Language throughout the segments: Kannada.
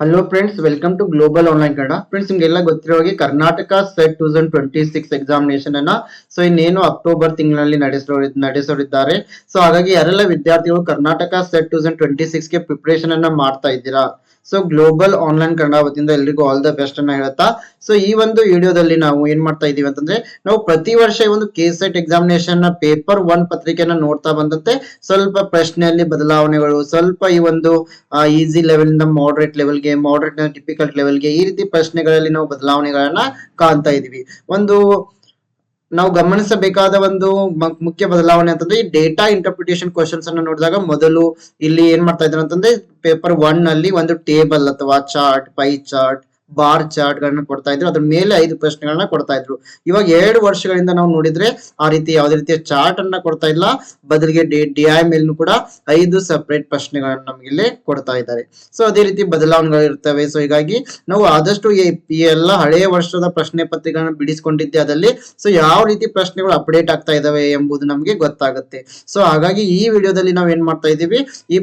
Hello friends welcome to global online Kannada friends ನಿಮ್ಗೆಲ್ಲ ಗೊತ್ತಿರೋ ಹಾಗೆ Karnataka SET two thousand twenty six examination ಅನ್ನ ಸೊ ಇನ್ನೇನು ಅಕ್ಟೋಬರ್ ತಿಂಗಳಲ್ಲಿ ನಡೆಸೋ ನಡೆಸೋರಿದ್ದಾರೆ. ಸೊ ಹಾಗಾಗಿ ಯಾರೆಲ್ಲ ವಿದ್ಯಾರ್ಥಿಗಳು Karnataka SET two thousand twenty ಸಿಕ್ಸ್ಗೆ preparation ಅನ್ನ ಮಾಡ್ತಾ ಇದ್ದೀರಾ? ಸೊ ಗ್ಲೋಬಲ್ ಆನ್ಲೈನ್ ಕನ್ನಡ ವತಿಯಿಂದ ಎಲ್ರಿಗೂ ಆಲ್ ದ ಬೆಸ್ಟ್ ಅನ್ನ ಹೇಳ್ತಾ. ಸೊ ಈ ಒಂದು ವಿಡಿಯೋದಲ್ಲಿ ನಾವು ಏನ್ ಮಾಡ್ತಾ ಇದೀವಿ ಅಂತಂದ್ರೆ, ನಾವು ಪ್ರತಿ ವರ್ಷ ಈ ಒಂದು ಕೆ ಸೆಟ್ ಎಕ್ಸಾಮಿನೇಷನ್ನ ಪೇಪರ್ ಒನ್ ಪತ್ರಿಕೆಯನ್ನ ನೋಡ್ತಾ ಬಂದಂತೆ ಸ್ವಲ್ಪ ಪ್ರಶ್ನೆಯಲ್ಲಿ ಬದಲಾವಣೆಗಳು, ಸ್ವಲ್ಪ ಈ ಒಂದು ಈಸಿ ಲೆವೆಲ್ ಇಂದ ಮಾಡರೇಟ್ ಲೆವೆಲ್ಗೆ ಮಾಡರೇಟ್ ಡಿಫಿಕಲ್ಟ್ ಲೆವೆಲ್ಗೆ ಈ ರೀತಿ ಪ್ರಶ್ನೆಗಳಲ್ಲಿ ನಾವು ಬದಲಾವಣೆಗಳನ್ನ ಕಾಣ್ತಾ ಇದೀವಿ. ಒಂದು ನಾವು ಗಮನಿಸಬೇಕಾದ ಒಂದು ಮುಖ್ಯ ಬದಲಾವಣೆ ಅಂತಂದ್ರೆ ಈ ಡೇಟಾ ಇಂಟರ್ಪ್ರಿಟೇಷನ್ ಕ್ವಶನ್ಸ್ ಅನ್ನ ನೋಡಿದಾಗ ಮೊದಲು ಇಲ್ಲಿ ಏನ್ ಮಾಡ್ತಾ ಇದ್ದಾರೆ ಅಂತಂದ್ರೆ ಪೇಪರ್ ಒನ್ ಅಲ್ಲಿ ಒಂದು ಟೇಬಲ್ ಅಥವಾ chart pie chart bar chart ಗಳನ್ನ ಕೊಡ್ತಾ ಇದ್ರು. ಅದ್ರ ಮೇಲೆ ಐದು ಪ್ರಶ್ನೆಗಳನ್ನ ಕೊಡ್ತಾ ಇದ್ರು. ಇವಾಗ ಎರಡು ವರ್ಷಗಳಿಂದ ನಾವು ನೋಡಿದ್ರೆ ಆ ರೀತಿ ಯಾವುದೇ ರೀತಿಯ ಚಾರ್ಟ್ ಅನ್ನ ಕೊಡ್ತಾ ಇಲ್ಲ. ಬದಲಿಗೆ ಡಿ ಐ ಮೇಲ್ನು ಕೂಡ ಐದು ಸಪರೇಟ್ ಪ್ರಶ್ನೆಗಳನ್ನ ನಮ್ಗೆ ಇಲ್ಲಿ ಕೊಡ್ತಾ ಇದ್ದಾರೆ. ಸೊ, ಅದೇ ರೀತಿ ಬದಲಾವಣೆಗಳು ಇರ್ತವೆ. ಸೊ, ಹೀಗಾಗಿ ನಾವು ಆದಷ್ಟು ಈ ಎಲ್ಲ ಹಳೆಯ ವರ್ಷದ ಪ್ರಶ್ನೆ ಪತ್ರಿಕೆಗಳನ್ನ ಬಿಡಿಸ್ಕೊಂಡಿದ್ದೆ ಅದರಲ್ಲಿ ಸೊ, ಯಾವ ರೀತಿ ಪ್ರಶ್ನೆಗಳು ಅಪ್ಡೇಟ್ ಆಗ್ತಾ ಇದಾವೆ ಎಂಬುದು ನಮಗೆ ಗೊತ್ತಾಗುತ್ತೆ. ಸೊ, ಹಾಗಾಗಿ ಈ ವಿಡಿಯೋದಲ್ಲಿ ನಾವು ಏನ್ ಮಾಡ್ತಾ ಇದ್ದೀವಿ? ಈ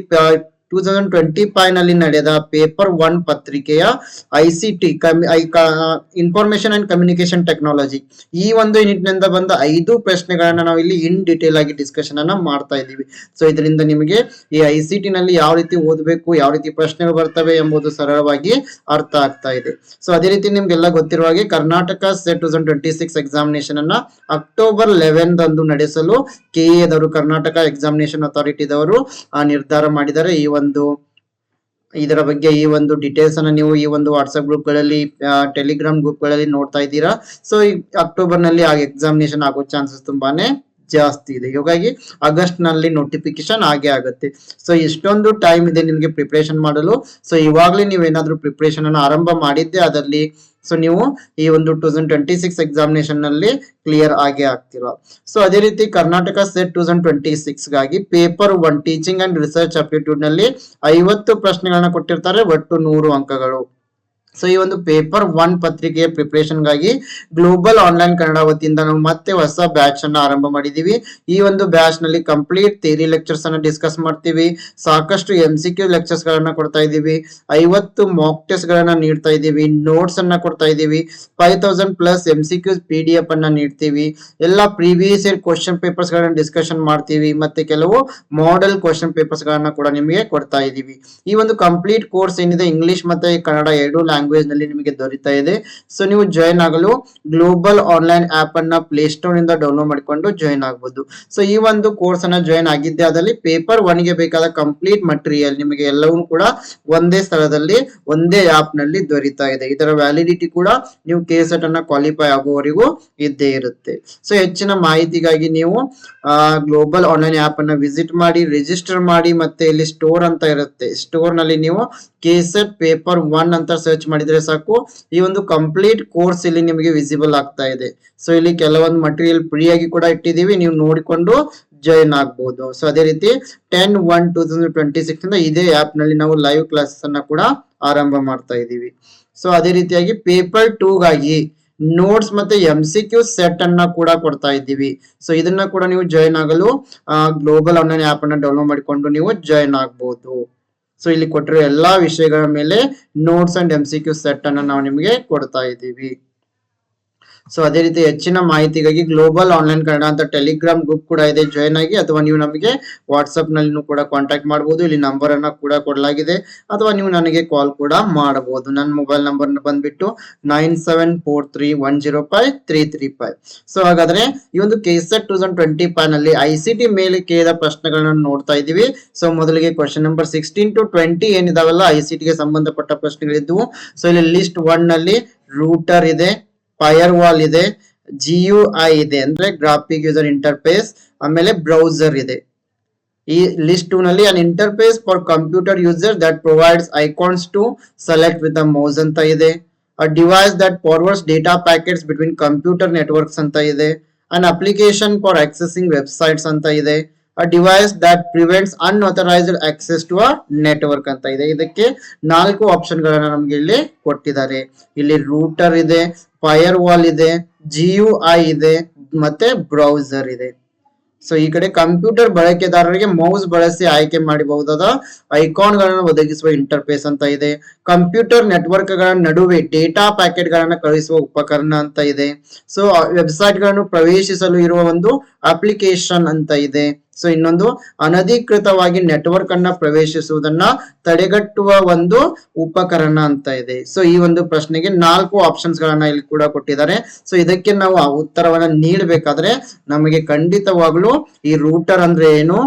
ಟೂ ತೌಸಂಡ್ ಟ್ವೆಂಟಿ ಫೈವ್ನಲ್ಲಿ ನಡೆದ ಪೇಪರ್ ಒನ್ ಪತ್ರಿಕೆಯ I C T information and communication technology ಈ ಒಂದು ಯೂನಿಟ್ನಿಂದ ಬಂದ ಐದು ಪ್ರಶ್ನೆಗಳನ್ನ ನಾವು ಇಲ್ಲಿ ಇನ್ ಡೀಟೇಲ್ ಆಗಿ ಡಿಸ್ಕಷನ್ ಅನ್ನ ಮಾಡ್ತಾ ಇದ್ದೀವಿ. ಸೊ ಇದರಿಂದ ನಿಮಗೆ ಈ ಐ ಸಿ ಟಿ ನಲ್ಲಿ ಯಾವ ರೀತಿ ಓದಬೇಕು, ಯಾವ ರೀತಿ ಪ್ರಶ್ನೆಗಳು ಬರ್ತವೆ ಎಂಬುದು ಸರಳವಾಗಿ ಅರ್ಥ ಆಗ್ತಾ ಇದೆ. ಸೊ ಅದೇ ರೀತಿ ನಿಮ್ಗೆಲ್ಲ ಗೊತ್ತಿರುವ ಹಾಗೆ Karnataka SET two thousand twenty six examination ಅನ್ನ ಅಕ್ಟೋಬರ್ ಲೆವೆನ್ ಅಂದು ನಡೆಸಲು ಕೆ ದವರು, ಕರ್ನಾಟಕ ಎಕ್ಸಾಮಿನೇಷನ್ ಅಥಾರಿಟಿದವರು ನಿರ್ಧಾರ ಮಾಡಿದ್ದಾರೆ. ಈ ಒಂದು, ಇದರ ಬಗ್ಗೆ ಈ ಒಂದು ಡೀಟೇಲ್ಸ್ ಅನ್ನ ನೀವು ಈ ಒಂದು ವಾಟ್ಸ್ಆಪ್ ಗ್ರೂಪ್ಗಳಲ್ಲಿ ಟೆಲಿಗ್ರಾಮ್ ಗ್ರೂಪ್ಗಳಲ್ಲಿ ನೋಡ್ತಾ ಇದ್ದೀರಾ. ಸೊ ಈ ಅಕ್ಟೋಬರ್ನಲ್ಲಿ ಆ ಎಕ್ಸಾಮಿನೇಷನ್ ಆಗೋ ಚಾನ್ಸಸ್ ತುಂಬಾನೇ ಜಾಸ್ತಿ ಇದೆ. ಹೀಗಾಗಿ ಆಗಸ್ಟ್ನಲ್ಲಿ ನೋಟಿಫಿಕೇಶನ್ ಆಗೇ ಆಗುತ್ತೆ. ಸೊ ಇಷ್ಟೊಂದು ಟೈಮ್ ಇದೆ ನಿಮಗೆ ಪ್ರಿಪರೇಷನ್ ಮಾಡಲು. ಸೊ ಇವಾಗಲೇ ನೀವು ಏನಾದ್ರೂ ಪ್ರಿಪರೇಷನ್ ಅನ್ನು ಆರಂಭ ಮಾಡಿದ್ದೆ, ಅದರಲ್ಲಿ ಸೊ ನೀವು ಈ ಒಂದು ಟೂ ತೌಸಂಡ್ ಟ್ವೆಂಟಿ ಸಿಕ್ಸ್ ಎಕ್ಸಾಮಿನೇಷನ್ನಲ್ಲಿ ಕ್ಲಿಯರ್ ಆಗಿ ಆಗ್ತಿರೋ. ಸೊ ಅದೇ ರೀತಿ Karnataka SET two thousand twenty ಸಿಕ್ಸ್ಗಾಗಿ paper one teaching and research ಅಪ್ಟಿಟ್ಯೂಡ್ನಲ್ಲಿ ಐವತ್ತು ಪ್ರಶ್ನೆಗಳನ್ನ ಕೊಟ್ಟಿರ್ತಾರೆ, ಒಟ್ಟು ನೂರು ಅಂಕಗಳು. ಸೊ ಈ ಒಂದು ಪೇಪರ್ ಒನ್ ಪತ್ರಿಕೆಯ ಪ್ರಿಪರೇಷನ್ಗಾಗಿ ಗ್ಲೋಬಲ್ ಆನ್ಲೈನ್ ಕನ್ನಡ ವತಿಯಿಂದ ನಾವು ಮತ್ತೆ ಹೊಸ ಬ್ಯಾಚ್ ಅನ್ನ ಆರಂಭ ಮಾಡಿದೀವಿ. ಈ ಒಂದು ಬ್ಯಾಚ್ನಲ್ಲಿ ಕಂಪ್ಲೀಟ್ ಥಿಯರಿ ಲೆಕ್ಚರ್ಸ್ ಅನ್ನ ಡಿಸ್ಕಸ್ ಮಾಡ್ತೀವಿ. ಸಾಕಷ್ಟು ಎಂ ಸಿ ಕ್ಯೂ ಲೆಕ್ಚರ್ಸ್ ಗಳನ್ನ ಕೊಡ್ತಾ ಇದೀವಿ ಐವತ್ತು ಮಾಕ್ ಟೆಸ್ಟ್ ಗಳನ್ನ ನೀಡ್ತಾ ಇದೀವಿ ನೋಟ್ಸ್ ಅನ್ನ ಕೊಡ್ತಾ ಇದೀವಿ five thousand plus M C Qs P D F ಅನ್ನ ನೀಡ್ತೀವಿ. ಎಲ್ಲ ಪ್ರೀವಿಯಸ್ ಇಯರ್ ಕ್ವಶನ್ ಪೇಪರ್ಸ್ ಗಳನ್ನ ಡಿಸ್ಕಷನ್ ಮಾಡ್ತೀವಿ. ಮತ್ತೆ ಕೆಲವು ಮಾಡೆಲ್ ಕ್ವಶನ್ ಪೇಪರ್ಸ್ ಗಳನ್ನ ಕೂಡ ನಿಮಗೆ ಕೊಡ್ತಾ ಇದೀವಿ ಈ ಒಂದು ಕಂಪ್ಲೀಟ್ ಕೋರ್ಸ್ ಏನಿದೆ ಇಂಗ್ಲಿಷ್ ಮತ್ತೆ ಕನ್ನಡ ಎರಡು ಲ್ಯಾಂಗ್ವೇಜ್ ನಲ್ಲಿ ನಿಮಗೆ ದೊರೀತಾ ಇದೆ. ಸೊ ನೀವು ಜಾಯಿನ್ ಆಗಲು ಗ್ಲೋಬಲ್ ಆನ್ಲೈನ್ ಆಪ್ ಅನ್ನ ಪ್ಲೇ ಸ್ಟೋರ್ ಇಂದ ಡೌನ್ಲೋಡ್ ಮಾಡಿಕೊಂಡು ಜಾಯಿನ್ ಆಗಬಹುದು ಸೊ ಈ ಒಂದು ಕೋರ್ಸ್ ಅನ್ನ ಜಾಯಿನ್ ಆಗಿದ್ದೆ ಅದರಲ್ಲಿ ಪೇಪರ್ ಒನ್ಗೆ ಬೇಕಾದ ಕಂಪ್ಲೀಟ್ ಮಟೀರಿಯಲ್ ನಿಮಗೆ ಎಲ್ಲವೂ ಕೂಡ ಒಂದೇ ಸ್ಥಳದಲ್ಲಿ, ಒಂದೇ ಆಪ್ನಲ್ಲಿ ದೊರೀತಾ ಇದೆ. ಇದರ ವ್ಯಾಲಿಡಿಟಿ ಕೂಡ ನೀವು ಕೆ ಸೆಟ್ ಅನ್ನ ಕ್ವಾಲಿಫೈ ಆಗುವವರೆಗೂ ಇದ್ದೇ ಇರುತ್ತೆ. ಸೊ ಹೆಚ್ಚಿನ ಮಾಹಿತಿಗಾಗಿ ನೀವು ಗ್ಲೋಬಲ್ ಆನ್ಲೈನ್ ಆಪ್ ಅನ್ನ ವಿಸಿಟ್ ಮಾಡಿ ರಿಜಿಸ್ಟರ್ ಮಾಡಿ ಮತ್ತೆ ಇಲ್ಲಿ ಸ್ಟೋರ್ ಅಂತ ಇರುತ್ತೆ. ಸ್ಟೋರ್ನಲ್ಲಿ ನೀವು ಕೆಸೆಟ್ ಪೇಪರ್ ಒನ್ ಅಂತ ಸರ್ಚ್ ಮಾಡಿದ್ರೆ ಸಾಕು. ಈ ಒಂದು ಕಂಪ್ಲೀಟ್ ಕೋರ್ಸ್ ಇಲ್ಲಿ ನಿಮಗೆ ವಿಸಿಬಲ್ ಆಗ್ತಾ ಇದೆ. ಸೊ ಇಲ್ಲಿ ಕೆಲವೊಂದು ಮಟೀರಿಯಲ್ ಫ್ರೀ ಆಗಿ ಕೂಡ ಇಟ್ಟಿದೀವಿ ನೀವು ನೋಡಿಕೊಂಡು ಜಾಯಿನ್ ಆಗ್ಬಹುದು ಸೊ ಅದೇ ರೀತಿ ten one two thousand twenty six ಇಂದ ಇದೇ ಆಪ್ನಲ್ಲಿ ನಾವು ಲೈವ್ ಕ್ಲಾಸಸ್ ಅನ್ನ ಕೂಡ ಆರಂಭ ಮಾಡ್ತಾ ಇದೀವಿ ಸೊ ಅದೇ ರೀತಿಯಾಗಿ ಪೇಪರ್ ಟೂ ಗಾಗಿ ನೋಟ್ಸ್ ಮತ್ತೆ ಎಂ ಸಿ ಕ್ಯೂ ಸೆಟ್ ಅನ್ನ ಕೂಡ ಕೊಡ್ತಾ ಇದ್ದೀವಿ. ಸೊ ಇದನ್ನ ಕೂಡ ನೀವು ಜಾಯಿನ್ ಆಗಲು ಗ್ಲೋಬಲ್ ಆನ್ಲೈನ್ ಆಪ್ ಅನ್ನ ಡೌನ್ಲೋಡ್ ಮಾಡಿಕೊಂಡು ನೀವು ಜಾಯಿನ್ ಆಗ್ಬಹುದು ಸೊ ಇಲ್ಲಿ ಕೊಟ್ಟಿರೋ ಎಲ್ಲಾ ವಿಷಯಗಳ ಮೇಲೆ notes and M C Q set ಅನ್ನ ನಾವು ನಿಮಗೆ ಕೊಡ್ತಾ ಇದ್ದೀವಿ. ಸೊ ಅದೇ ರೀತಿ ಹೆಚ್ಚಿನ ಮಾಹಿತಿಗಾಗಿ ಗ್ಲೋಬಲ್ ಆನ್ಲೈನ್ ಕನ್ನಡ ಅಂತ ಟೆಲಿಗ್ರಾಮ್ ಗ್ರೂಪ್ ಕೂಡ ಇದೆ. ಜಾಯ್ನ್ ಆಗಿ ಅಥವಾ ನೀವು ನಮಗೆ ವಾಟ್ಸ್ಆಪ್ನಲ್ಲಿ ಕೂಡ ಕಾಂಟ್ಯಾಕ್ಟ್ ಮಾಡಬಹುದು ಇಲ್ಲಿ ನಂಬರ್ ಅನ್ನ ಕೂಡ ಕೊಡಲಾಗಿದೆ. ಅಥವಾ ನೀವು ನನಗೆ ಕಾಲ್ ಕೂಡ ಮಾಡಬಹುದು ನನ್ನ ಮೊಬೈಲ್ ನಂಬರ್ ಬಂದ್ಬಿಟ್ಟು nine seven four three one zero five three three five so ಹಾಗಾದ್ರೆ ಈ ಒಂದು ಕೆಸೆಟ್ ಟೂ ತೌಸಂಡ್ ಟ್ವೆಂಟಿ ಫೈವ್ನಲ್ಲಿ ಐ ಸಿ ಟಿ ಮೇಲೆ ಕೇಳಿದ ಪ್ರಶ್ನೆಗಳನ್ನ ನೋಡ್ತಾ ಇದೀವಿ ಸೊ ಮೊದಲಿಗೆ question number sixteen to twenty ಏನಿದಾವಲ್ಲ I C ಟಿಗೆ ಸಂಬಂಧಪಟ್ಟ ಪ್ರಶ್ನೆಗಳಿದ್ವು ಸೊ ಇಲ್ಲಿ ಲಿಸ್ಟ್ ಒನ್ನಲ್ಲಿ ರೂಟರ್ ಇದೆ. ಫೈರ್ ವಾಲ್ ಇದೆ ಜಿ ಯು ಐ ಇದೆ ಅಂದ್ರೆ ಗ್ರಾಫಿಕ್ ಯೂಸರ್ ಇಂಟರ್ಫೇಸ್ ಆಮೇಲೆ ಬ್ರೌಸರ್ ಇದೆ ಈ ಲಿಸ್ಟ್ ಟೂ ನಲ್ಲಿ an interface for computer user that provides icons to select with the mouse ಅಂತ ಇದೆ a device that forwards data packets between computer networks ಅಂತ ಇದೆ an application for accessing websites ಅಂತ ಇದೆ a device that prevents unauthorised access to a network ಅಂತ ಇದೆ. ಇದಕ್ಕೆ ನಾಲ್ಕು ಆಪ್ಷನ್ ಗಳನ್ನ ನಮ್ಗೆ ಇಲ್ಲಿ ಕೊಟ್ಟಿದ್ದಾರೆ. ಇಲ್ಲಿ ರೂಟರ್ ಇದೆ ಫೈರ್ ವಾಲ್ ಇದೆ ಜಿ ಯು ಐ ಇದೆ, ಮತ್ತೆ ಬ್ರೌಸರ್ ಇದೆ. ಸೊ ಈ ಕಡೆ ಕಂಪ್ಯೂಟರ್ ಬಳಕೆದಾರರಿಗೆ ಮೌಸ್ ಬಳಸಿ ಆಯ್ಕೆ ಮಾಡಬಹುದಾದ ಐಕಾನ್ಗಳನ್ನು ಒದಗಿಸುವ ಇಂಟರ್ಫೇಸ್ ಅಂತ ಇದೆ. ಕಂಪ್ಯೂಟರ್ ನೆಟ್ವರ್ಕ್ಗಳ ನಡುವೆ ಡೇಟಾ ಪ್ಯಾಕೆಟ್ ಗಳನ್ನ ಕಳುಹಿಸುವ ಉಪಕರಣ ಅಂತ ಇದೆ. ಸೊ ವೆಬ್ಸೈಟ್ಗಳನ್ನು ಪ್ರವೇಶಿಸಲು ಇರುವ ಒಂದು ಅಪ್ಲಿಕೇಶನ್ ಅಂತ ಇದೆ. ಸೊ ಇನ್ನೊಂದು, ಅನಧಿಕೃತವಾಗಿ ನೆಟ್ವರ್ಕ್ ಅನ್ನ ಪ್ರವೇಶಿಸುವುದನ್ನ ತಡೆಗಟ್ಟುವ ಒಂದು ಉಪಕರಣ ಅಂತ ಇದೆ. ಸೊ ಈ ಒಂದು ಪ್ರಶ್ನೆಗೆ ನಾಲ್ಕು ಆಪ್ಷನ್ಸ್ ಗಳನ್ನ ಇಲ್ಲಿ ಕೂಡ ಕೊಟ್ಟಿದ್ದಾರೆ. ಸೊ ಇದಕ್ಕೆ ನಾವು ಆ ಉತ್ತರವನ್ನ ನೀಡಬೇಕಾದ್ರೆ ನಮಗೆ ಖಂಡಿತವಾಗ್ಲೂ ಈ ರೂಟರ್ ಅಂದ್ರೆ ಏನು?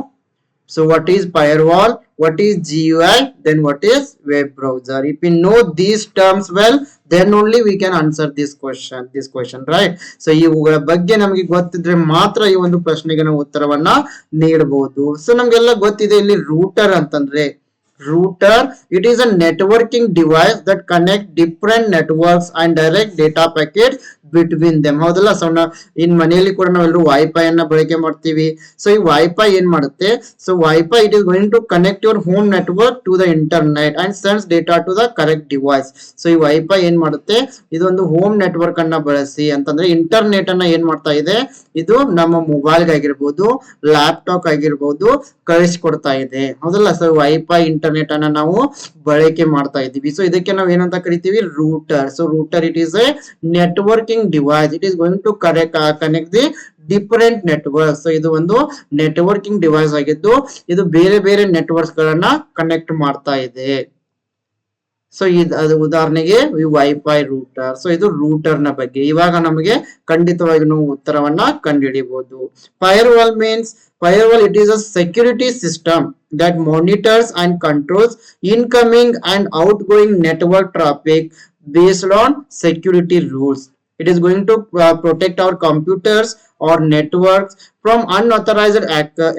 So what is firewall? What is GUI then what is web browser if you know these terms well then only we can answer this question this question right so ಇವುಗಳ ಬಗ್ಗೆ ನಮಗೆ ಗೊತ್ತಿದ್ರೆ ಮಾತ್ರ ಈ ಒಂದು ಪ್ರಶ್ನೆಗೆ ನಾವು ಉತ್ತರವನ್ನ ನೀಡಬಹುದು. ಸೊ ನಮ್ಗೆಲ್ಲ ಗೊತ್ತಿದೆ ಇಲ್ಲಿ ರೂಟರ್ ಅಂತಂದ್ರೆ router. It is a networking device that connect different networks and direct data packets between them. ಹೌದಲ್ಲ ಸೊ ಇನ್ ಮನೆಯಲ್ಲಿ ಕೂಡ ನಾವೆಲ್ಲರೂ ವೈಫೈ ಅನ್ನ ಬಳಕೆ ಮಾಡ್ತೀವಿ. ಸೊ ಈ ವೈಫೈ ಏನ್ ಮಾಡುತ್ತೆ? So wifi it is going to connect your home network to the internet and sends data to the correct device so ಈ ವೈಫೈ ಏನ್ ಮಾಡುತ್ತೆ? ಇದೊಂದು ಹೋಮ್ ನೆಟ್ವರ್ಕ್ ಅನ್ನ ಬಳಸಿ. ಅಂತಂದ್ರೆ ಇಂಟರ್ನೆಟ್ ಅನ್ನ ಏನ್ ಮಾಡ್ತಾ ಇದೆ? ಇದು ನಮ್ಮ ಮೊಬೈಲ್ ಆಗಿರ್ಬೋದು ಲ್ಯಾಪ್ಟಾಪ್ ಆಗಿರ್ಬೋದು ಕಳಿಸ್ಕೊಡ್ತಾ ಇದೆ. ಹೌದಲ್ಲ ಸೊ ವೈಫೈ ಇಂಟರ್ನೆಟ್ ಅನ್ನ ನಾವು ಬಳಕೆ ಮಾಡ್ತಾ ಇದ್ದೀವಿ. ಸೊ ಇದಕ್ಕೆ ನಾವು ಏನಂತ ಕರಿತೀವಿ? Router so router it is a networking device it is going to correct connect the different network so ಇದು ಒಂದು ನೆಟ್ವರ್ಕಿಂಗ್ ಡಿವೈಸ್ ಆಗಿದ್ದು, ಇದು ಬೇರೆ ಬೇರೆ ನೆಟ್ವರ್ಕ್ಸ್ ಗಳನ್ನ ಕನೆಕ್ಟ್ ಮಾಡ್ತಾ ಇದೆ. ಸೊ ಇದು ಅದು ಉದಾಹರಣೆಗೆ ವೈಫೈ ರೂಟರ್ ಸೊ ಇದು ರೂಟರ್ನ ಬಗ್ಗೆ. ಇವಾಗ ನಮಗೆ ಖಂಡಿತವಾಗಿ ನಾವು ಉತ್ತರವನ್ನ ಕಂಡುಹಿಡಿಬಹುದು firewall means firewall it is a security system that monitors and controls incoming and outgoing network traffic based on security rules. It is going to uh, protect our computers or networks from unauthorized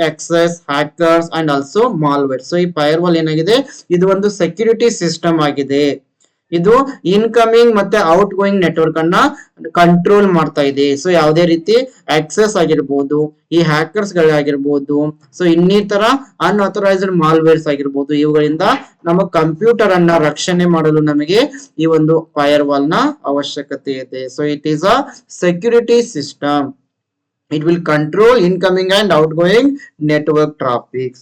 access, hackers and also malware. So ಈ firewall ಏನಾಗಿದೆ ಇದು ಒಂದು ಸೆಕ್ಯೂರಿಟಿ ಸಿಸ್ಟಮ್ ಆಗಿದೆ ಇದು ಇನ್ಕಮಿಂಗ್ ಮತ್ತೆ ಔಟ್ ಗೋಯಿಂಗ್ ನೆಟ್ವರ್ಕ್ ಅನ್ನ ಕಂಟ್ರೋಲ್ ಮಾಡ್ತಾ ಇದೆ. ಸೊ ಯಾವುದೇ ರೀತಿ ಆಕ್ಸೆಸ್ ಆಗಿರ್ಬೋದು, ಈ ಹ್ಯಾಕರ್ಸ್ ಗಳಾಗಿರ್ಬೋದು ಸೊ ಇನ್ನಿತರ ಅನ್ಆಥರೈಸ್ಡ್ ಮಾಲ್ವೇರ್ಸ್ ಆಗಿರ್ಬೋದು, ಇವುಗಳಿಂದ ನಮ್ಮ ಕಂಪ್ಯೂಟರ್ ಅನ್ನ ರಕ್ಷಣೆ ಮಾಡಲು ನಮಗೆ ಈ ಒಂದು ಫೈರ್ ವಾಲ್ನ ಅವಶ್ಯಕತೆ ಇದೆ. So it is a security system it will control incoming and outgoing network traffic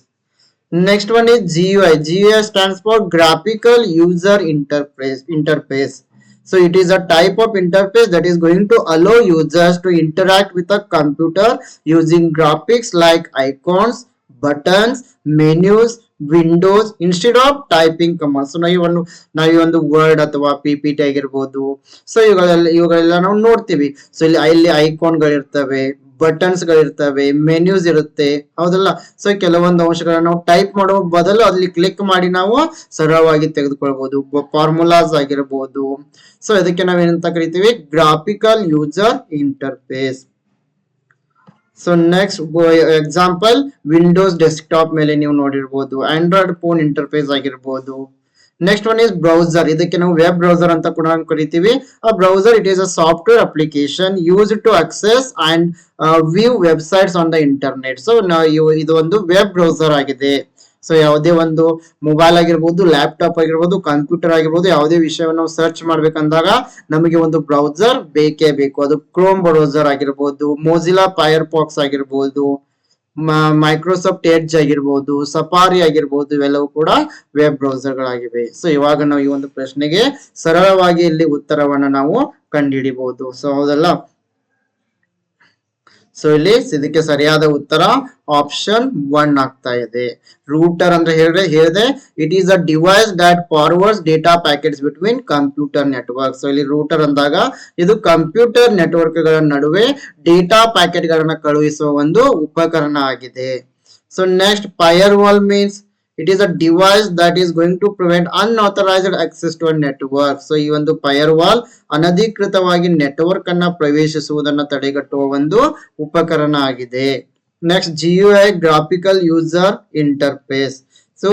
next one is gui gui stands for graphical user interface interface so it is a type of interface that is going to allow users to interact with a computer using graphics like icons buttons menus Windows instead of typing command so ನಾವು ಈ ಒಂದು ನಾವು ಈ ಒಂದು ವರ್ಡ್ ಅಥವಾ ಪಿ ಪಿ ಟಿ ಆಗಿರ್ಬೋದು ಸೊ ಇವುಗಳೆಲ್ಲ ಇವುಗಳೆಲ್ಲ ನಾವು ನೋಡ್ತೀವಿ ಸೊ ಇಲ್ಲಿ ಇಲ್ಲಿ ಐಕಾನ್ಗಳಿರ್ತವೆ ಬಟನ್ಸ್ ಗಳಿರ್ತವೆ ಮೆನ್ಯೂಸ್ ಇರುತ್ತೆ, ಹೌದಲ್ಲ? ಸೊ ಕೆಲವೊಂದು ಅಂಶಗಳನ್ನ ನಾವು ಟೈಪ್ ಮಾಡುವ ಬದಲು ಅಲ್ಲಿ ಕ್ಲಿಕ್ ಮಾಡಿ ನಾವು ಸರಳವಾಗಿ ತೆಗೆದುಕೊಳ್ಬಹುದು ಫಾರ್ಮುಲಾಸ್ ಆಗಿರಬಹುದು ಸೊ ಇದಕ್ಕೆ ನಾವೇನಂತ ಕರಿತೀವಿ? Graphical user interface so next example Windows desktop ಮೇಲೆ ನೀವು ನೋಡಿರ್ಬೋದು. ಆಂಡ್ರಾಯ್ಡ್ ಫೋನ್ ಇಂಟರ್ಫೇಸ್ ಆಗಿರ್ಬೋದು. ನೆಕ್ಸ್ಟ್ ಒನ್ ಇಸ್ ಬ್ರೌಸರ್ ಇದಕ್ಕೆ ನಾವು ವೆಬ್ ಬ್ರೌಸರ್ ಅಂತ ಕೂಡ ಕರಿತೀವಿ. ಆ browser it is a software application use to access and view websites on the internet so ಇದು ಒಂದು ವೆಬ್ ಬ್ರೌಸರ್ ಆಗಿದೆ. ಸೊ ಯಾವುದೇ ಒಂದು ಮೊಬೈಲ್ ಆಗಿರ್ಬೋದು ಲ್ಯಾಪ್ಟಾಪ್ ಆಗಿರ್ಬೋದು ಕಂಪ್ಯೂಟರ್ ಆಗಿರ್ಬೋದು, ಯಾವುದೇ ವಿಷಯವನ್ನು ಸರ್ಚ್ ಮಾಡ್ಬೇಕಂದಾಗ ನಮಗೆ ಒಂದು ಬ್ರೌಸರ್ ಬೇಕೇ ಬೇಕು. ಅದು ಕ್ರೋಮ್ ಬ್ರೌಸರ್ ಆಗಿರ್ಬೋದು ಮೋಜಿಲಾ ಫೈರ್ ಪಾಕ್ಸ್ ಆಗಿರ್ಬೋದು ಮೈಕ್ರೋಸಾಫ್ಟ್ ಎಡ್ಜ್ ಆಗಿರ್ಬೋದು ಸಫಾರಿ ಆಗಿರ್ಬೋದು, ಇವೆಲ್ಲವೂ ಕೂಡ ವೆಬ್ ಬ್ರೌಸರ್ ಗಳಾಗಿವೆ. ಸೊ ಇವಾಗ ನಾವು ಈ ಒಂದು ಪ್ರಶ್ನೆಗೆ ಸರಳವಾಗಿ ಇಲ್ಲಿ ಉತ್ತರವನ್ನ ನಾವು ಕಂಡುಹಿಡಿಬಹುದು. ಸೊ ಹೌದಲ್ಲ? ಸೊ ಇಲ್ಲಿ ಇದಕ್ಕೆ ಸರಿಯಾದ ಉತ್ತರ ಆಪ್ಷನ್ ಒನ್ ಆಗ್ತಾ ಇದೆ. ರೂಟರ್ ಅಂದ್ರೆ ಹೇಳಿದ್ರೆ ಹೇಳಿದೆ it is a device that forwards data packets between computer network so ಇಲ್ಲಿ ರೂಟರ್ ಅಂದಾಗ ಇದು ಕಂಪ್ಯೂಟರ್ ನೆಟ್ವರ್ಕ್ಗಳ ನಡುವೆ ಡೇಟಾ ಪ್ಯಾಕೆಟ್ ಗಳನ್ನ ಕಳುಹಿಸುವ ಒಂದು ಉಪಕರಣ ಆಗಿದೆ. So next firewall means it is a device that is going to prevent unauthorised access to a network so ಈ ಒಂದು ವಾಲ್ ಅನಧಿಕೃತವಾಗಿ ನೆಟ್ವರ್ಕ್ ಅನ್ನ ಪ್ರವೇಶಿಸುವುದನ್ನು ತಡೆಗಟ್ಟುವ ಒಂದು ಉಪಕರಣ ಆಗಿದೆ. Next GUI graphical user interface so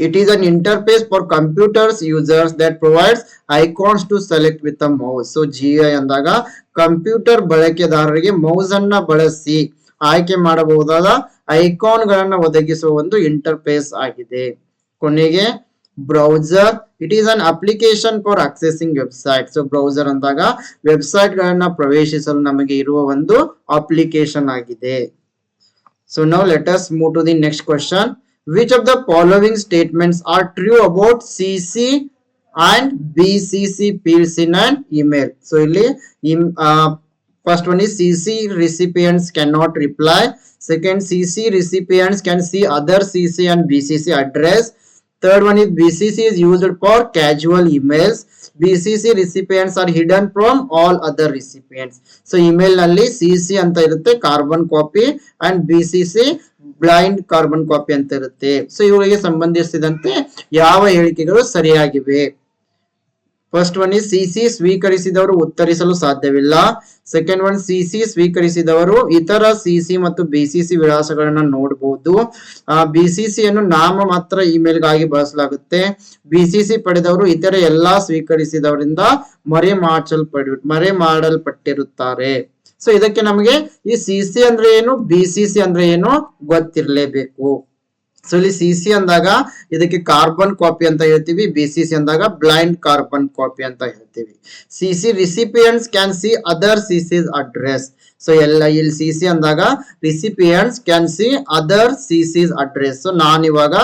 it is an interface for computers users that provides icons to select with a mouse. So GUI ಅಂದಾಗ ಕಂಪ್ಯೂಟರ್ ಬಳಕೆದಾರರಿಗೆ ಮೌಸ್ ಅನ್ನ ಬಳಸಿ ಆಯ್ಕೆ ಮಾಡಬಹುದಾದ ಐಕಾನ್ ಗಳನ್ನ ಒದಗಿಸುವ ಒಂದು ಇಂಟರ್ಫೇಸ್ ಆಗಿದೆ. ಕೊನೆಗೆ browser it is an application for accessing website so browser ಅಂದಾಗ ವೆಬ್ಸೈಟ್ ಗಳನ್ನ ಪ್ರವೇಶಿಸಲು ನಮಗೆ ಇರುವ ಒಂದು ಅಪ್ಲಿಕೇಶನ್ ಆಗಿದೆ. ಸೊ ನಾವು let's move to the next question which of the following statements are true about CC and BCC fields in an email? So ಇಲ್ಲಿ so uh, first one is CC recipients cannot reply. Second, CC recipients can see other CC and BCC address. Third one is BCC is used for casual emails. BCC recipients are hidden from all other recipients. So email ನಲ್ಲಿ CC ಅಂತ ಇರುತ್ತೆ carbon copy and C blind carbon copy ಅಂತ ಇರುತ್ತೆ ಸೊ ಇವುಗಳಿಗೆ ಸಂಬಂಧಿಸಿದಂತೆ ಯಾವ ಹೇಳಿಕೆಗಳು ಸರಿಯಾಗಿವೆ ಫಸ್ಟ್ ಒನ್ ಇಸ್ ಸಿಸಿ ಸ್ವೀಕರಿಸಿದವರು ಉತ್ತರಿಸಲು ಸಾಧ್ಯವಿಲ್ಲ. ಸೆಕೆಂಡ್ ಒನ್ ಸಿಸಿ ಸ್ವೀಕರಿಸಿದವರು ಇತರ ಸಿಸಿ ಮತ್ತು ಬಿಸಿಸಿ ವಿಳಾಸಗಳನ್ನ ನೋಡಬಹುದು ಬಿಸಿಸಿ ಅನ್ನು ನಾಮ ಮಾತ್ರ ಇಮೇಲ್ಗಾಗಿ ಬಳಸಲಾಗುತ್ತೆ. ಬಿಸಿಸಿ ಪಡೆದವರು ಇತರ ಎಲ್ಲಾ ಸ್ವೀಕರಿಸಿದವರಿಂದ ಮರೆ ಮಾಡಲ್ಪಡ ಮರೆ ಮಾಡಲ್ಪಟ್ಟಿರುತ್ತಾರೆ. ಸೊ ಇದಕ್ಕೆ ನಮಗೆ ಈ ಸಿಸಿ ಅಂದ್ರೆ ಏನು ಬಿಸಿಸಿ ಅಂದ್ರೆ ಏನು ಗೊತ್ತಿರಲೇಬೇಕು. ಸೊ ಇಲ್ಲಿ ಸಿ ಸಿ ಅಂದಾಗ ಇದಕ್ಕೆ ಕಾರ್ಬನ್ ಕಾಪಿ ಅಂತ ಹೇಳ್ತೀವಿ ಬಿ ಸಿ ಸಿ ಅಂದಾಗ ಬ್ಲೈಂಡ್ ಕಾರ್ಬನ್ ಕಾಪಿ ಅಂತ ಹೇಳ್ತೀವಿ. C C recipients can see other C C address so ಎಲ್ಲ ಇಲ್ಲಿ ಸಿ ಸಿ ಅಂದಾಗ recipients can see other C C's address so ನಾನು ಇವಾಗ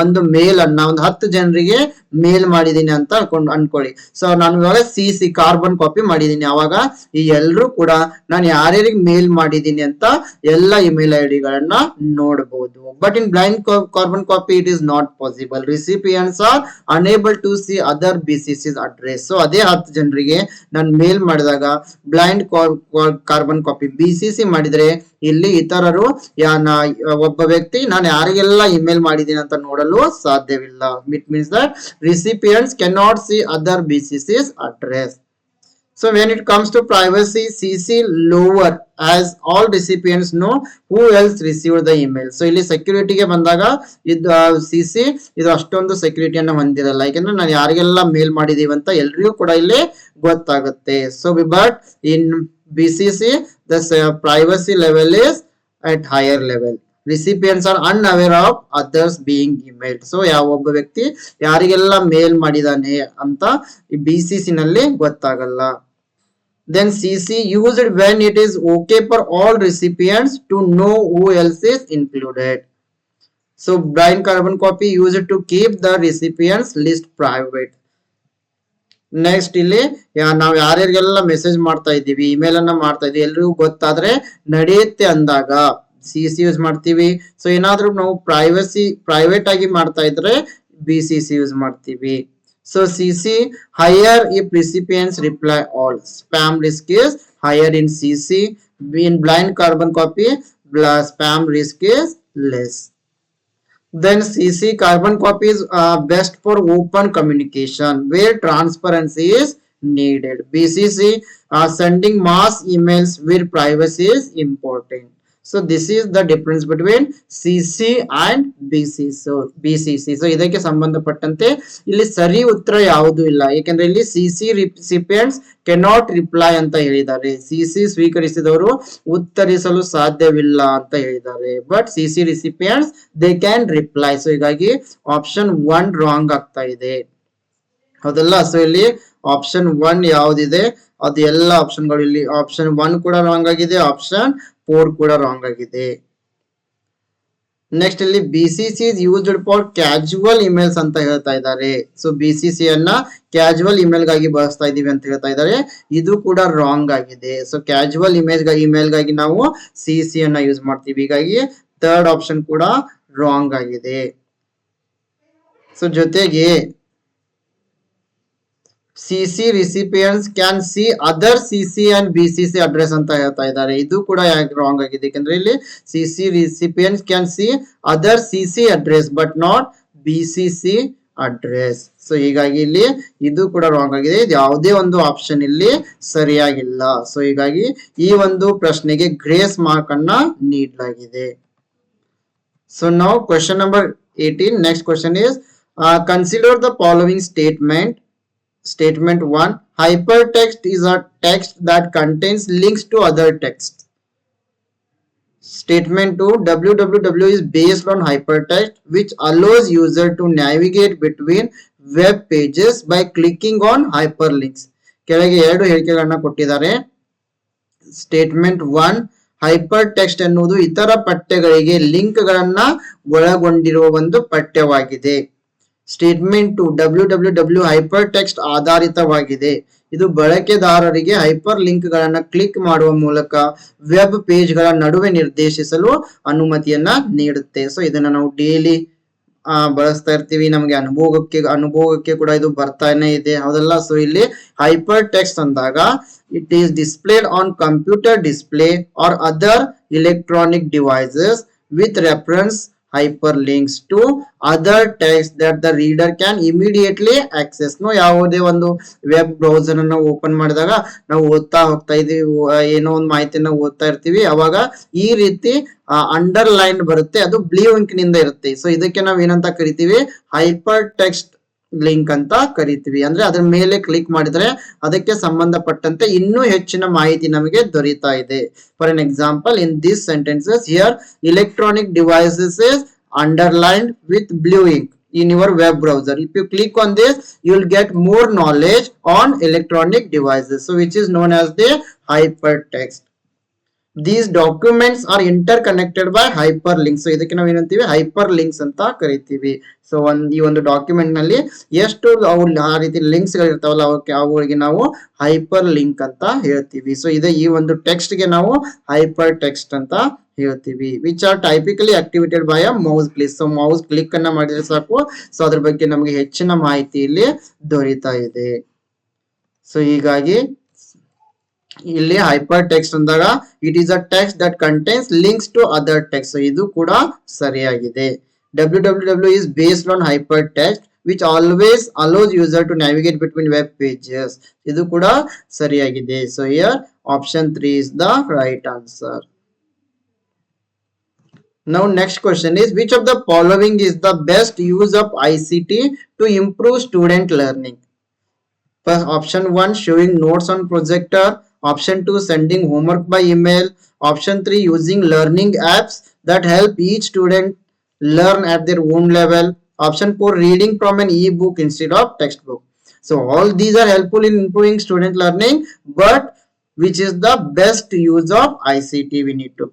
ಒಂದು ಮೇಲ್ ಅನ್ನ ಒಂದು ಹತ್ತು ಜನರಿಗೆ ಮೇಲ್ ಮಾಡಿದೀನಿ ಅಂತ ಅನ್ಕೊಂಡು ಅನ್ಕೊಳ್ಳಿ. ಸೊ ನಾನು ಇವಾಗ ಸಿ ಸಿ ಕಾರ್ಬನ್ ಕಾಪಿ ಮಾಡಿದೀನಿ. ಅವಾಗ ಈ ಎಲ್ರು ಕೂಡ ನಾನು ಯಾರ್ಯಾರಿಗೆ ಮೇಲ್ ಮಾಡಿದೀನಿ ಅಂತ ಎಲ್ಲ ಇಮೇಲ್ ಐ ಡಿಗಳನ್ನ ನೋಡಬಹುದು but in blind carbon copy it is not possible recipients are unable to see other B C C's address so ಅದೇ ಹತ್ತು ಜನರಿಗೆ ನಾನು ಮೇಲ್ ಮಾಡಿದಾಗ ಬ್ಲೈಂಡ್ ಕಾರ್ಬನ್ ಕಾಪಿ ಬಿಸಿಸಿ ಮಾಡಿದ್ರೆ ಇಲ್ಲಿ ಇತರರು ಯಾ ಒಬ್ಬ ವ್ಯಕ್ತಿ ನಾನು ಯಾರಿಗೆಲ್ಲ ಇಮೇಲ್ ಮಾಡಿದ್ದೀನಿ ಅಂತ ನೋಡಲು ಸಾಧ್ಯವಿಲ್ಲ it means that recipients cannot see other BCC's address. So when it comes to privacy, CC lower as all recipients know who else received the email. So ಇಲ್ಲಿ ಸೆಕ್ಯೂರಿಟಿಗೆ ಬಂದಾಗ ಇದು ಸಿ ಸಿ ಇದು ಅಷ್ಟೊಂದು ಸೆಕ್ಯೂರಿಟಿಯನ್ನು ಹೊಂದಿರಲ್ಲ. ಯಾಕಂದ್ರೆ ನಾನು ಯಾರಿಗೆಲ್ಲ ಮೇಲ್ ಮಾಡಿದೀವಿ ಅಂತ ಎಲ್ರಿಗೂ ಕೂಡ ಇಲ್ಲಿ ಗೊತ್ತಾಗುತ್ತೆ. So but in B C C the privacy level is at higher level recipients are unaware of others being emailed so ಯಾವ ಒಬ್ಬ ವ್ಯಕ್ತಿ ಯಾರಿಗೆಲ್ಲ ಮೇಲ್ ಮಾಡಿದಾನೆ ಅಂತ ಬಿ ಸಿ ಸಿ ನಲ್ಲಿ ಗೊತ್ತಾಗಲ್ಲ. Then cc used when it is okay for all recipients to know who else is included so blind carbon copy used to keep the recipients list private next ಇಲ್ಲಿ ನಾವ್ ಯಾರ್ಯಾರಿಗೆಲ್ಲ ಮೆಸೇಜ್ ಮಾಡ್ತಾ ಇದ್ದೀವಿ ಇಮೇಲ್ ಅನ್ನ ಮಾಡ್ತಾ ಇದೀವಿ ಎಲ್ರಿಗೂ ಗೊತ್ತಾದ್ರೆ ನಡೆಯುತ್ತೆ ಅಂದಾಗ ಸಿ ಸಿ ಯೂಸ್ ಮಾಡ್ತೀವಿ ಸೊ ಏನಾದ್ರೂ ನಾವು ಪ್ರೈವಸಿ ಪ್ರೈವೇಟ್ ಆಗಿ ಮಾಡ್ತಾ ಇದ್ರೆ ಬಿ ಸಿ ಸಿ ಯೂಸ್ ಮಾಡ್ತೀವಿ So CC higher if recipients reply all. Spam risk is higher in CC. In blind carbon copy, spam risk is less. Then CC carbon copy is uh, best for open communication where transparency is needed. BCC uh, sending mass emails where privacy is important. So this is the difference between CC and BC so BCC so ಇದಕ್ಕೆ ಸಂಬಂಧಪಟ್ಟಂತೆ ಇಲ್ಲಿ ಸರಿ ಉತ್ತರ ಯಾವುದು ಇಲ್ಲ. ಏಕೆಂದ್ರೆ ಇಲ್ಲಿ ಸಿಸಿ ರಿಸಿಪಿಯಂಟ್ಸ್ ಕೆನಾಟ್ ರಿಪ್ಲೈ ಅಂತ ಹೇಳಿದ್ದಾರೆ. ಸಿಸಿ ಸ್ವೀಕರಿಸಿದವರು ಉತ್ತರಿಸಲು ಸಾಧ್ಯವಿಲ್ಲ ಅಂತ ಹೇಳಿದ್ದಾರೆ. But CC recipients they can reply so ಹೀಗಾಗಿ ಆಪ್ಷನ್ ಒನ್ ರಾಂಗ್ ಆಗ್ತಾ ಇದೆ. ಹೌದಲ್ಲ? ಸೊ ಇಲ್ಲಿ ಆಪ್ಷನ್ ಒನ್ ಯಾವ್ದಿದೆ? ಅದು ಎಲ್ಲ ಆಪ್ಷನ್ಗಳು ಇಲ್ಲಿ. ಆಪ್ಷನ್ ಒನ್ ಕೂಡ ರಾಂಗ್ ಆಗಿದೆ. ಆಪ್ಷನ್ ಫೋರ್ ಕೂಡ ರಾಂಗ್ ಆಗಿದೆ. ನೆಕ್ಸ್ಟ್ ಇಲ್ಲಿ B C C used for casual emails ಅಂತ ಹೇಳ್ತಾ ಇದ್ದಾರೆ. ಸೊ ಬಿ ಸಿ ಸಿ ಅನ್ನ ಕ್ಯಾಜುವಲ್ ಇಮೇಲ್ಗಾಗಿ ಬಳಸ್ತಾ ಇದೀವಿ ಅಂತ ಹೇಳ್ತಾ ಇದ್ದಾರೆ. ಇದು ಕೂಡ ರಾಂಗ್ ಆಗಿದೆ. ಸೊ ಕ್ಯಾಜುವಲ್ ಇಮೇಜ್ ಇಮೇಲ್ಗಾಗಿ ನಾವು ಸಿ ಸಿ ಅನ್ನ ಯೂಸ್ ಮಾಡ್ತೀವಿ. ಹೀಗಾಗಿ ಥರ್ಡ್ ಆಪ್ಷನ್ ಕೂಡ ರಾಂಗ್ ಆಗಿದೆ. ಸೊ ಜೊತೆಗೆ C recipients can can see other and BCC address C address ಅಂತ ಹೇಳ್ತಾ ಇದ್ದಾರೆ. ಇದು ಕೂಡ ಯಾಕೆ ರಾಂಗ್ ಆಗಿದೆ? ಯಾಕಂದ್ರೆ ಇಲ್ಲಿ CC recipients can see other address C address but not B C C address so ಹೀಗಾಗಿ ಇಲ್ಲಿ ಇದು ಕೂಡ ರಾಂಗ್ ಆಗಿದೆ. ಇದು ಯಾವುದೇ ಒಂದು ಆಪ್ಷನ್ ಇಲ್ಲಿ ಸರಿಯಾಗಿಲ್ಲ. ಸೊ ಹೀಗಾಗಿ ಈ ಒಂದು ಪ್ರಶ್ನೆಗೆ ಗ್ರೇಸ್ ಮಾರ್ಕ್ ಅನ್ನ ನೀಡಲಾಗಿದೆ. ಸೊ ನಾವು question number 18. Next question is consider the following following statement. Statement 1. Hypertext is a text that contains links to other text. Statement 2. www is based on hypertext which allows user to navigate between web pages by clicking on hyperlinks. ಕೆಳಗೆ ಎರಡು ಹೇಳಿಕೆಗಳನ್ನ ಕೊಟ್ಟಿದ್ದಾರೆ ಸ್ಟೇಟ್ಮೆಂಟ್ ಒನ್ ಹೈಪರ್ ಟೆಕ್ಸ್ಟ್ ಎನ್ನುವುದು ಇತರ ಪಠ್ಯಗಳಿಗೆ ಲಿಂಕ್ ಗಳನ್ನ ಒಳಗೊಂಡಿರುವ ಒಂದು ಪಠ್ಯವಾಗಿದೆ statement two W W W hypertext ಆಧಾರಿತವಾಗಿದೆ. ಇದು ಬಳಕೆದಾರರಿಗೆ ಹೈಪರ್ ಲಿಂಕ್ ಗಳನ್ನ ಕ್ಲಿಕ್ ಮಾಡುವ ಮೂಲಕ ವೆಬ್ ಪೇಜ್ಗಳ ನಡುವೆ ನಿರ್ದೇಶಿಸಲು ಅನುಮತಿಯನ್ನ ನೀಡುತ್ತೆ. ಸೊ ಇದನ್ನ ನಾವು ಡೈಲಿ ಬಳಸ್ತಾ ಇರ್ತೀವಿ. ನಮಗೆ ಅನುಭೋಗಕ್ಕೆ ಅನುಭೋಗಕ್ಕೆ ಕೂಡ ಇದು ಬರ್ತಾನೆ ಇದೆ. ಹೌದಲ್ಲ? ಸೊ ಇಲ್ಲಿ ಹೈಪರ್ ಟೆಕ್ಸ್ಟ್ ಅಂದಾಗ it is displayed on computer display or other electronic devices with reference hyperlinks to other text that the reader can immediately access ನಾವು ಯಾವುದೇ ಒಂದು ವೆಬ್ ಬ್ರೌಸರ್ ಅನ್ನು ಓಪನ್ ಮಾಡಿದಾಗ ನಾವು ಓದ್ತಾ ಹೋಗ್ತಾ ಇದೀವಿ ಏನೋ ಒಂದು ಮಾಹಿತಿಯನ್ನ ಓದ್ತಾ ಇರ್ತೀವಿ. ಅವಾಗ ಈ ರೀತಿ ಅಂಡರ್ಲೈನ್ ಬರುತ್ತೆ. ಅದು ಬ್ಲೂ ನಿಂದ ಇರುತ್ತೆ. ಸೊ ಇದಕ್ಕೆ ನಾವು ಏನಂತ ಕರಿತೀವಿ? ಹೈಪರ್ ಟೆಕ್ಸ್ಟ್ ಲಿಂಕ್ ಅಂತ ಕರಿತೀವಿ ಅಂದ್ರೆ ಅದ್ರ ಮೇಲೆ ಕ್ಲಿಕ್ ಮಾಡಿದ್ರೆ ಅದಕ್ಕೆ ಸಂಬಂಧಪಟ್ಟಂತೆ ಇನ್ನೂ ಹೆಚ್ಚಿನ ಮಾಹಿತಿ ನಮಗೆ ದೊರೀತಾ ಇದೆ for an example in this sentences here electronic devices is underlined with blue ink in your web browser if you click on this you will get more knowledge on electronic devices so which is known as the hypertext these are interconnected by hyperlinks ಇದಕ್ಕೆ ನಾವು ಏನಂತೀವಿ? ಹೈಪರ್ ಲಿಂಕ್ಸ್ ಅಂತ ಕರಿತೀವಿ. ಸೊ ಒಂದ್, ಈ ಒಂದು ಡಾಕ್ಯುಮೆಂಟ್ನಲ್ಲಿ ಎಷ್ಟು ಅವು ಆ ರೀತಿ ಲಿಂಕ್ಸ್ ಗಳಿರ್ತಾವಲ್ಲ, ಅವಕ್ಕೆ ಅವುಗಳಿಗೆ ನಾವು ಹೈಪರ್ ಲಿಂಕ್ ಅಂತ ಹೇಳ್ತೀವಿ. ಸೊ ಇದೆ ಈ ಒಂದು ಟೆಕ್ಸ್ಟ್ಗೆ ನಾವು ಹೈಪರ್ ಟೆಕ್ಸ್ಟ್ ಅಂತ ಹೇಳ್ತೀವಿ. Which are typically activated by a mouse click so mouse click ಅನ್ನ ಮಾಡಿದ್ರೆ ಸಾಕು. ಸೊ ಅದ್ರ ಬಗ್ಗೆ ನಮಗೆ ಹೆಚ್ಚಿನ ಮಾಹಿತಿ ಇಲ್ಲಿ ದೊರೀತಾ ಇದೆ. ಸೊ ಹೀಗಾಗಿ ಇಲ್ಲಿ ಹೈಪರ್ ಟೆಕ್ಸ್ಟ್ ಅಂದಾಗ it is a text that contains links to other text ಇದು ಕೂಡ ಸರಿಯಾಗಿದೆ. W W W is based on hypertext which always allows user to navigate between web pages ಇದು ಕೂಡ ಸರಿಯಾಗಿದೆ. So here option three is the right answer Now next question is which of the following is the best use of ICT to improve student learning? First option 1 showing notes on projector, option 2 sending homework by email, option 3 using learning apps that help each student learn at their own level, option 4 reading from an e-book instead of textbook. So all these are helpful in improving student learning but which is the best use of ICT we need to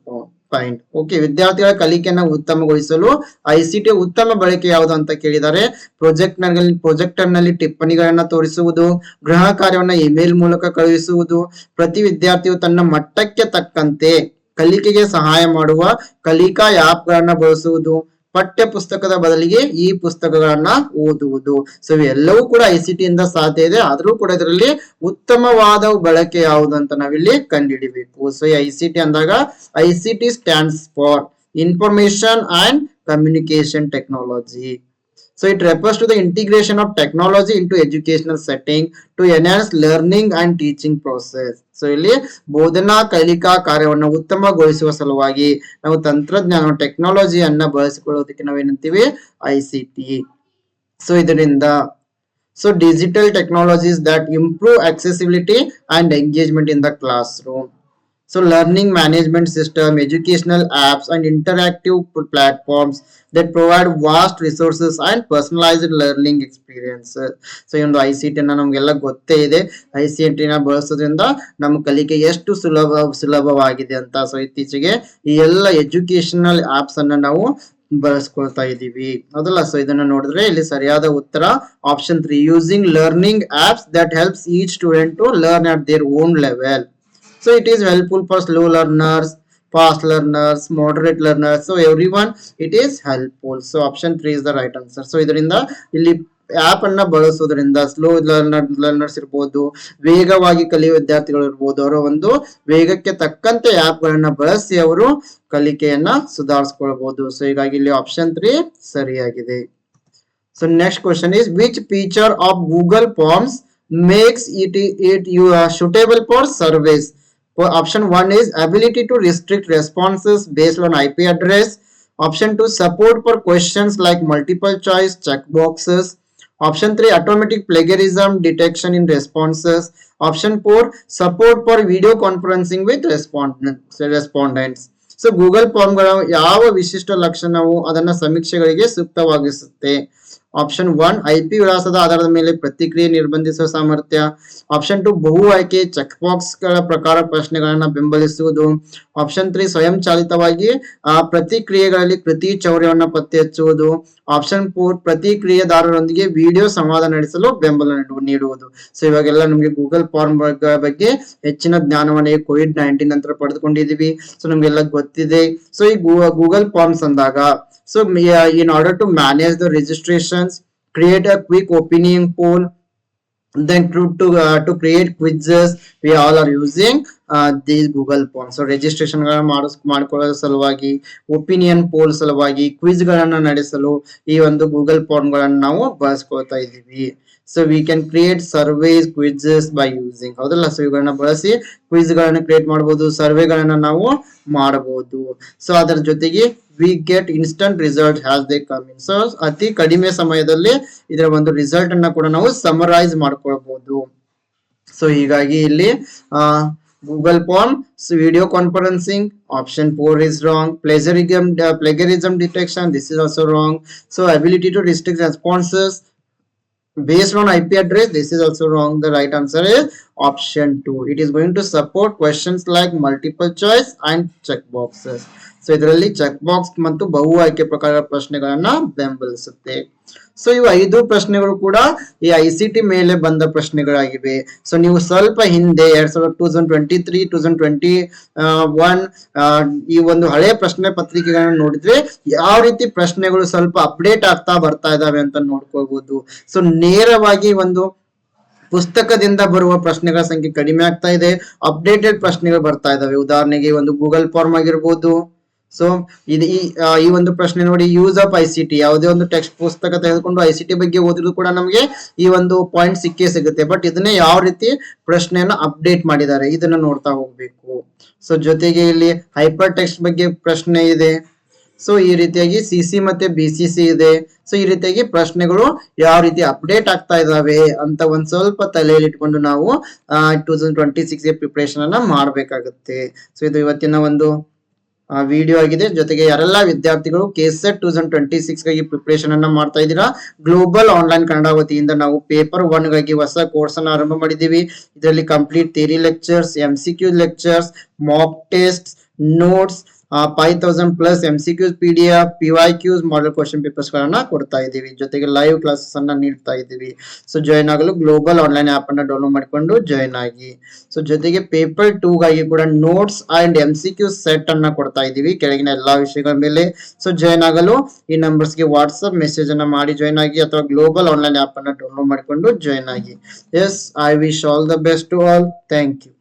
find. Okay ವಿದ್ಯಾರ್ಥಿಗಳ ಕಲಿಕೆಯನ್ನು ಉತ್ತಮಗೊಳಿಸಲು ಐಸಿಟಿ ಉತ್ತಮ ಬಳಕೆ ಯಾವುದು ಅಂತ ಕೇಳಿದ್ದಾರೆ ಪ್ರೊಜೆಕ್ಟ್ ಪ್ರೊಜೆಕ್ಟರ್ನಲ್ಲಿ ಟಿಪ್ಪಣಿಗಳನ್ನ ತೋರಿಸುವುದು, ಗೃಹ ಕಾರ್ಯವನ್ನು ಇಮೇಲ್ ಮೂಲಕ ಕಳುಹಿಸುವುದು, ಪ್ರತಿ ವಿದ್ಯಾರ್ಥಿಯು ತನ್ನ ಮಟ್ಟಕ್ಕೆ ತಕ್ಕಂತೆ ಕಲಿಕೆಗೆ ಸಹಾಯ ಮಾಡುವ ಕಲಿಕಾ ಆಪ್ ಗಳನ್ನ ಬಳಸುವುದು ಪಠ್ಯ ಪುಸ್ತಕದ ಬದಲಿಗೆ ಈ ಪುಸ್ತಕಗಳನ್ನ ಓದುವುದು. ಸೊ ಎಲ್ಲವೂ ಕೂಡ ಐ ಸಿ ಇಂದ ಸಾಧ್ಯ ಇದೆ. ಆದ್ರೂ ಕೂಡ ಇದರಲ್ಲಿ ಉತ್ತಮವಾದ ಬಳಕೆ ಯಾವುದು ಅಂತ ನಾವಿಲ್ಲಿ ಕಂಡುಹಿಡಿಬೇಕು. ಸೊ ಐ ಸಿ ಅಂದಾಗ I C T stands for information and communication technology So it refers to the integration of technology into educational setting to enhance learning and teaching process. So ಇಲ್ಲಿ ಬೋಧನಾ ಕಲಿಕಾ ಕಾರ್ಯವನ್ನು ಉತ್ತಮಗೊಳಿಸುವ ಸಲುವಾಗಿ ನಾವು ತಂತ್ರಜ್ಞಾನ ಟೆಕ್ನಾಲಜಿಯನ್ನ ಬಳಸಿಕೊಳ್ಳೋದಕ್ಕೆ ನಾವೇನಂತೀವಿ ಐ ಸಿ ಟಿ ಸೊ ಇದರಿಂದ so digital technologies that improve accessibility and engagement in the classroom. So learning management system, educational apps and interactive platforms platforms that provide vast resources and personalized learning experiences. So ಒಂದು ಐ ಸಿ ನಮಗೆಲ್ಲ ಗೊತ್ತೇ ಇದೆ. ಐ ಸಿ ಟಿ ಬಳಸೋದ್ರಿಂದ ನಮ್ಮ ಕಲಿಕೆ ಎಷ್ಟು ಸುಲಭ ಸುಲಭವಾಗಿದೆ ಅಂತ. ಸೊ ಇತ್ತೀಚೆಗೆ ಈ ಎಲ್ಲ ಎಜುಕೇಶನಲ್ ಆಪ್ಸ್ ಅನ್ನ ನಾವು ಬಳಸ್ಕೊಳ್ತಾ ಇದ್ದೀವಿ. ಅದಲ್ಲ ಸೊ ಇದನ್ನ ನೋಡಿದ್ರೆ ಇಲ್ಲಿ ಸರಿಯಾದ ಉತ್ತರ option three using learning apps that helps each student to learn at their own level so, it is helpful for slow learners, fast learners, moderate learners. So, everyone, it is helpful. So, option 3 is the right answer. So either in the app ಅನ್ನ ಬಳಸೋದ್ರಿಂದ ಸ್ಲೋ ಲರ್ನರ್ ಲರ್ನರ್ಸ್ ಇರ್ಬೋದು, ವೇಗವಾಗಿ ಕಲಿಯುವ ವಿದ್ಯಾರ್ಥಿಗಳು ಇರ್ಬೋದು, ಅವರ ಒಂದು ವೇಗಕ್ಕೆ ತಕ್ಕಂತೆ ಆಪ್ ಗಳನ್ನ ಬಳಸಿ ಅವರು ಕಲಿಕೆಯನ್ನ ಸುಧಾರಿಸ್ಕೊಳ್ಬಹುದು ಸೊ ಹೀಗಾಗಿ ಇಲ್ಲಿ ಆಪ್ಷನ್ ತ್ರೀ ಸರಿಯಾಗಿದೆ. So next question is which feature of Google forms makes it it you suitable for service surveys? For option one is ability to restrict responses based on IP address. Option two support for questions like multiple choice checkboxes. Option three automatic plagiarism detection in responses. Option four support for video conferencing with respondents. respondents. So Google ಫಾರ್ಮ್ಗಳ ಯಾವ ವಿಶಿಷ್ಟ ಲಕ್ಷಣವು ಅದನ್ನ ಸಮೀಕ್ಷೆಗಳಿಗೆ ಸೂಕ್ತವಾಗಿಸುತ್ತೆ ಆಪ್ಷನ್ ಒನ್ ಐಪಿ ವಿಳಾಸದ ಆಧಾರದ ಮೇಲೆ ಪ್ರತಿಕ್ರಿಯೆ ನಿರ್ಬಂಧಿಸುವ ಸಾಮರ್ಥ್ಯ. ಆಪ್ಷನ್ ಟು ಬಹು ಆಯ್ಕೆ ಚೆಕ್ ಬಾಕ್ಸ್ಗಳ ಪ್ರಕಾರ ಪ್ರಶ್ನೆಗಳನ್ನ ಬೆಂಬಲಿಸುವುದು. ಆಪ್ಷನ್ ತ್ರೀ ಸ್ವಯಂ ಚಾಲಿತವಾಗಿ ಆ, ಪ್ರತಿಕ್ರಿಯೆಗಳಲ್ಲಿ ಕೃತಿ ಚೌರ್ಯವನ್ನ ಪತ್ತೆ ಹಚ್ಚುವುದು ಆಪ್ಷನ್ ಫೋರ್ ಪ್ರತಿಕ್ರಿಯೆದಾರರೊಂದಿಗೆ ವಿಡಿಯೋ ಸಂವಾದ ನಡೆಸಲು ಬೆಂಬಲ ನೀಡು- ನೀಡುವುದು. ಸೊ ಇವಾಗೆಲ್ಲ ನಮಗೆ ಗೂಗಲ್ ಫಾರ್ಮ್ ಬಗ್ಗೆ ಹೆಚ್ಚಿನ ಜ್ಞಾನವನ್ನ ಕೋವಿಡ್ ನೈನ್ಟೀನ್ ನಂತರ ಪಡೆದುಕೊಂಡಿದೀವಿ. ಸೊ ನಮ್ಗೆಲ್ಲ ಗೊತ್ತಿದೆ. ಸೊ ಈ ಗೂಗಲ್ ಫಾರ್ಮ್ಸ್ ಅಂದಾಗ so in order to manage the registrations create a quick opinion poll then to to uh, to create quizzes we all are using uh, these google forms so registration ಗಳನ್ನ ಮಾಡಿಸ್ ಮಾಡ್ಕೊಳ್ಳೋ ಸಲುವಾಗಿ ಒಪಿನಿಯನ್ ಪೋಲ್ ಸಲುವಾಗಿ ಕ್ವಿಜ್ ಗಳನ್ನ ನಡೆಸಲು ಈ ಒಂದು ಗೂಗಲ್ ಫಾರ್ಮ್ ಗಳನ್ನ ನಾವು ಬಳಸ್ಕೊಳ್ತಾ ಇದ್ದೀವಿ so we can create surveys quizzes by using ಹೌದಲ್ಲ? ಸೊ ಇವುಗಳನ್ನ ಬಳಸಿ ಕ್ವಿಜ್ ಗಳನ್ನ ಕ್ರಿಯೇಟ್ ಮಾಡಬಹುದು ಸರ್ವೆಗಳನ್ನ ನಾವು ಮಾಡಬಹುದು ಸೊ ಅದರ ಜೊತೆಗೆ we get instant result has they come in so ಅತಿ ಕಡಿಮೆ ಸಮಯದಲ್ಲಿ ಇದರ ಒಂದು ರಿಸಲ್ಟ್ ಅನ್ನ ಕೂಡ ನಾವು ಸಮರೈಸ್ ಮಾಡ್ಕೊಳ್ಬಹುದು ಸೊ ಹೀಗಾಗಿ ಇಲ್ಲಿ Google form video conferencing option four is wrong plagiarism plagiarism detection this is also wrong so ability to restrict responses based on IP address, this is also wrong. The right answer is option 2. It is going to support questions like multiple choice and check boxes. So ಇದರಲ್ಲಿ ಚೆಕ್ ಬಾಕ್ಸ್ ಮತ್ತು ಬಹು ಆಯ್ಕೆ ಪ್ರಕಾರ ಪ್ರಶ್ನೆಗಳನ್ನ ಬೆಂಬಲಿಸುತ್ತೆ. ಸೊ ಇವು ಐದು ಪ್ರಶ್ನೆಗಳು ಕೂಡ ಈ ಐ ಸಿ ಟಿ ಮೇಲೆ ಬಂದ ಪ್ರಶ್ನೆಗಳಾಗಿವೆ. ಸೊ ನೀವು ಸ್ವಲ್ಪ ಹಿಂದೆ ಎರಡ್ ಸಾವಿರದ two thousand twenty three two thousand twenty one ಈ ಒಂದು ಹಳೆ ಪ್ರಶ್ನೆ ಪತ್ರಿಕೆಗಳನ್ನ ನೋಡಿದ್ರೆ ಯಾವ ರೀತಿ ಪ್ರಶ್ನೆಗಳು ಸ್ವಲ್ಪ ಅಪ್ಡೇಟ್ ಆಗ್ತಾ ಬರ್ತಾ ಇದಾವೆ ಅಂತ ನೋಡ್ಕೋಬಹುದು ಸೊ ನೇರವಾಗಿ ಒಂದು ಪುಸ್ತಕದಿಂದ ಬರುವ ಪ್ರಶ್ನೆಗಳ ಸಂಖ್ಯೆ ಕಡಿಮೆ ಆಗ್ತಾ ಇದೆ. ಅಪ್ಡೇಟೆಡ್ ಪ್ರಶ್ನೆಗಳು ಬರ್ತಾ ಇದಾವೆ. ಉದಾಹರಣೆಗೆ ಒಂದು ಗೂಗಲ್ ಫಾರ್ಮ್ ಆಗಿರ್ಬೋದು. ಸೊ ಇದು ಈ ಈ ಒಂದು ಪ್ರಶ್ನೆ ನೋಡಿ use of I C T ಯಾವುದೇ ಒಂದು ಟೆಕ್ಸ್ಟ್ ಪುಸ್ತಕ ತೆಗೆದುಕೊಂಡು ಐ ಸಿ ಟಿ ಬಗ್ಗೆ ಓದಿದ್ರು ಕೂಡ ನಮಗೆ ಈ ಒಂದು ಪಾಯಿಂಟ್ ಸಿಕ್ಕೇ ಸಿಗುತ್ತೆ. ಬಟ್ ಇದನ್ನೇ ಯಾವ ರೀತಿ ಪ್ರಶ್ನೆಯನ್ನು ಅಪ್ಡೇಟ್ ಮಾಡಿದ್ದಾರೆ, ಇದನ್ನ ನೋಡ್ತಾ ಹೋಗ್ಬೇಕು. ಸೊ ಜೊತೆಗೆ ಇಲ್ಲಿ ಹೈಪರ್ ಟೆಕ್ಸ್ಟ್ ಬಗ್ಗೆ ಪ್ರಶ್ನೆ ಇದೆ. ಸೊ ಈ ರೀತಿಯಾಗಿ ಸಿ ಸಿ ಮತ್ತೆ ಬಿ ಸಿ ಸಿ ಇದೆ. ಸೊ ಈ ರೀತಿಯಾಗಿ ಪ್ರಶ್ನೆಗಳು ಯಾವ ರೀತಿ ಅಪ್ಡೇಟ್ ಆಗ್ತಾ ಇದಾವೆ ಅಂತ ಒಂದ್ ಸ್ವಲ್ಪ ತಲೆಯಲ್ಲಿ ಇಟ್ಕೊಂಡು ನಾವು two thousand twenty six preparation ಅನ್ನ ಮಾಡ್ಬೇಕಾಗುತ್ತೆ. ಸೊ ಇದು ಇವತ್ತಿನ ಒಂದು ವಿಡಿಯೋ ಆಗಿದೆ. ಜೊತೆಗೆ ಯಾರೆಲ್ಲ ವಿದ್ಯಾರ್ಥಿಗಳು K SET two thousand twenty ಸಿಕ್ಸ್ಗಾಗಿ preparation ಅನ್ನ ಮಾಡ್ತಾ ಇದ್ದೀರಾ ಗ್ಲೋಬಲ್ ಆನ್ಲೈನ್ ಕನ್ನಡ ವತಿಯಿಂದ ನಾವು ಪೇಪರ್ ಒನ್ಗಾಗಿ ಹೊಸ ಕೋರ್ಸ್ ಅನ್ನ ಆರಂಭ ಮಾಡಿದ್ದೀವಿ. ಇದರಲ್ಲಿ complete theory lectures M C Q lectures mock test notes thousand plus M C Qs P D F P Y Qs model question papers ಗಳನ್ನ ಕೊಡ್ತಾ ಇದ್ದೀವಿ. ಜೊತೆಗೆ ಲೈವ್ ಕ್ಲಾಸಸ್ ಅನ್ನ ನೀಡ್ತಾ ಇದ್ದೀವಿ. ಸೊ ಜಾಯ್ನ್ ಆಗಲು ಗ್ಲೋಬಲ್ ಆನ್ಲೈನ್ ಆಪ್ ಅನ್ನ ಡೌನ್ಲೋಡ್ ಮಾಡಿಕೊಂಡು ಜಾಯ್ನ್ ಆಗಿ. ಸೊ ಜೊತೆಗೆ ಪೇಪರ್ ಟೂ ಗಾಗಿ ಕೂಡ notes and M C Q set ಅನ್ನ ಕೊಡ್ತಾ ಇದ್ದೀವಿ. ಕೆಳಗಿನ ಎಲ್ಲಾ ವಿಷಯಗಳ ಮೇಲೆ. ಸೊ ಜಾಯ್ನ್ ಆಗಲು ಈ ನಂಬರ್ಸ್ಗೆ ವಾಟ್ಸ್ಆಪ್ ಮೆಸೇಜ್ ಅನ್ನ ಮಾಡಿ ಜಾಯ್ನ್ ಆಗಿ ಅಥವಾ ಗ್ಲೋಬಲ್ ಆನ್ಲೈನ್ ಆಪ್ ಅನ್ನ ಡೌನ್ಲೋಡ್ ಮಾಡಿಕೊಂಡು ಜಾಯ್ನ್ ಆಗಿ. Yes I wish all the best to all thank you